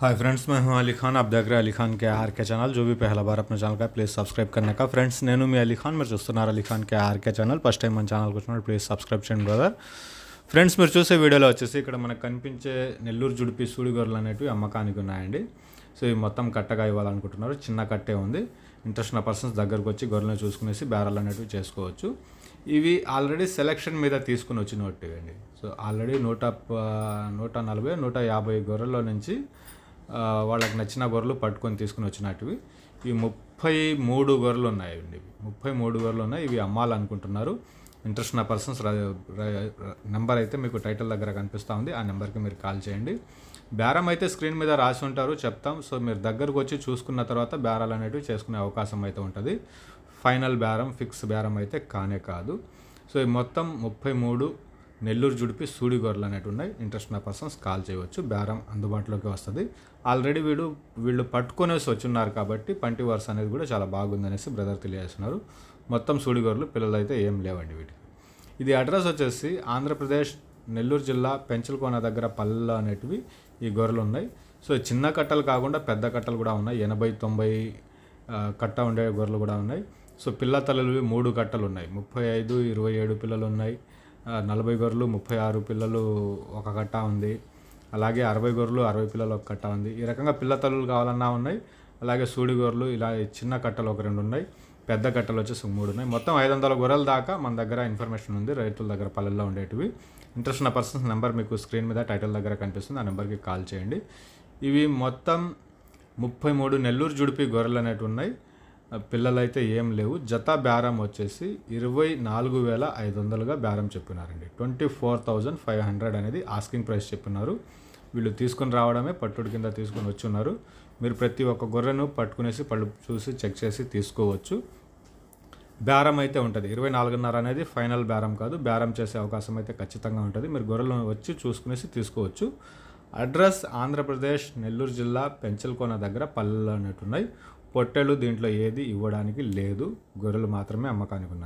Hi friends मैं हूं अली खान आप देख रहे हैं अली खान के आर के ఛానల్ जो भी पहला बार अपने ఛానల్ का ప్లీజ్ సబ్స్క్రైబ్ करने का ఫ్రెండ్స్ నేను మీ అలీ ఖాన్ మీరు చూస్తున్నారు Ali Khan K R K channel first time మన ఛానల్కి వచ్చినప్పుడు ప్లీజ్ సబ్స్క్రైబ్ చేయండి బ్రదర్ ఫ్రెండ్స్ మీరు చూసే వీడియోలో వచ్చేసి ఇక్కడ మనకు కనిపించే నెల్లూరు జుడిపి సూడిగొర్రెలు అనేటివి అమ్మకానికి ఉన్నాయండి సో ఇవి మొత్తం కట్టగా ఇవ్వాలనుకుంటున్నారు చిన్న కట్టే ఉంది ఇంట్రెస్ట్ ఉన్న పర్సన్స్ దగ్గరకు వచ్చి గొర్రెలను చూసుకునేసి బేరాలు అనేటివి చేసుకోవచ్చు ఇవి ఆల్రెడీ సెలెక్షన్ మీద తీసుకుని వచ్చినట్టు అండి సో ఆల్రెడీ నూట ప- నూట నలభై నూట యాభై గొర్రెల్లో నుంచి ఆ, వాళ్ళకి నచ్చిన గొర్రెలు పట్టుకొని తీసుకుని వచ్చినట్టువి. ఇవి ముప్పై మూడు గొర్రెలు ఉన్నాయండి. ఇవి ముప్పై మూడు గొర్రెలు ఉన్నాయి. ఇవి అమ్మాలనుకుంటున్నారు ఇంట్రెస్ట్ ఉన్న పర్సన్స్ నెంబర్ అయితే మీకు టైటిల్ దగ్గర కనిపిస్తూ ఉంది. ఆ నెంబర్కి మీరు కాల్ చేయండి. బేరం అయితే స్క్రీన్ మీద రాసి ఉంటారు చెప్తాం. సో మీరు దగ్గరకు వచ్చి చూసుకున్న తర్వాత బేరాలు అనేటివి చేసుకునే అవకాశం అయితే ఉంటుంది. ఫైనల్ బేరం ఫిక్స్ బేరం అయితే కానే కాదు. సో ఈ మొత్తం ముప్పై మూడు నెల్లూరు జుడిపి సూడిగొర్రెలు అనేవి ఉన్నాయి ఇంట్రెస్ట్ ఉన్న పర్సన్స్ కాల్ చేయవచ్చు. బేరం అందుబాటులోకి వస్తుంది. ఆల్రెడీ వీడు వీళ్ళు పట్టుకొనేసి వచ్చున్నారు కాబట్టి పంటి వరుస అనేది కూడా చాలా బాగుందనేసి బ్రదర్ తెలియజేస్తున్నారు. మొత్తం సూడిగొర్రెలు పిల్లలు అయితే ఏం లేవండి వీటికి. ఇది అడ్రస్ వచ్చేసి ఆంధ్రప్రదేశ్ నెల్లూరు జిల్లా పెంచలకోన దగ్గర పల్లెలు అనేటివి ఈ గొర్రెలు ఉన్నాయి. సో చిన్న కట్టలు కాకుండా పెద్ద కట్టలు కూడా ఉన్నాయి. ఎనభై తొంభై కట్ట ఉండే గొర్రెలు కూడా ఉన్నాయి. సో పిల్ల తల్లులు మూడు కట్టలు ఉన్నాయి. ముప్పై ఐదు ఇరవై ఏడు పిల్లలు ఉన్నాయి. నలభై గొర్రెలు ముప్పై ఆరు పిల్లలు ఒక కట్ట ఉంది. అలాగే అరవై గొర్రెలు అరవై పిల్లలు ఒక కట్ట ఉంది. ఈ రకంగా పిల్ల తల్లులు కావాలన్నా ఉన్నాయి. అలాగే సూడి గొర్రెలు ఇలా చిన్న కట్టలు ఒక రెండు ఉన్నాయి. పెద్ద కట్టలు వచ్చేసి మూడు ఉన్నాయి. మొత్తం ఐదు వందల గొర్రెల దాకా మన దగ్గర ఇన్ఫర్మేషన్ ఉంది. రైతుల దగ్గర పల్లెల్లో ఉండేటివి. ఇంట్రెస్ట్ ఉన్న పర్సన్స్ నెంబర్ మీకు స్క్రీన్ మీద టైటిల్ దగ్గర కనిపిస్తుంది. ఆ నెంబర్కి కాల్ చేయండి. ఇవి మొత్తం ముప్పై మూడు నెల్లూరు జుడిపి గొర్రెలు అనేవి ఉన్నాయి. పిల్లలైతే ఏం లేవు. జత బేరం వచ్చేసి ఇరవై నాలుగు వేల ఐదు వందలుగా బేరం చెప్పినారండి. Twenty four thousand five hundred అనేది ఆస్కింగ్ ప్రైస్ చెప్పినారు. వీళ్ళు తీసుకుని రావడమే పట్టుడు కింద తీసుకుని వచ్చున్నారు మీరు ప్రతి ఒక్క గొర్రెను పట్టుకునేసి పళ్ళు చూసి చెక్ చేసి తీసుకోవచ్చు. బేరం అయితే ఉంటుంది. ఇరవై నాలుగున్నర అనేది ఫైనల్ బేరం కాదు. బేరం చేసే అవకాశం అయితే ఖచ్చితంగా ఉంటుంది. మీరు గొర్రెలను వచ్చి చూసుకునేసి తీసుకోవచ్చు. అడ్రస్ ఆంధ్రప్రదేశ్ నెల్లూరు జిల్లా పెంచల్కోన దగ్గర పల్లెలు అనేటున్నాయి పొట్టెలు దీంట్లో ఏది ఇవ్వడానికి లేదు. గొర్రెలు మాత్రమే అమ్మకానికి ఉన్నాయి.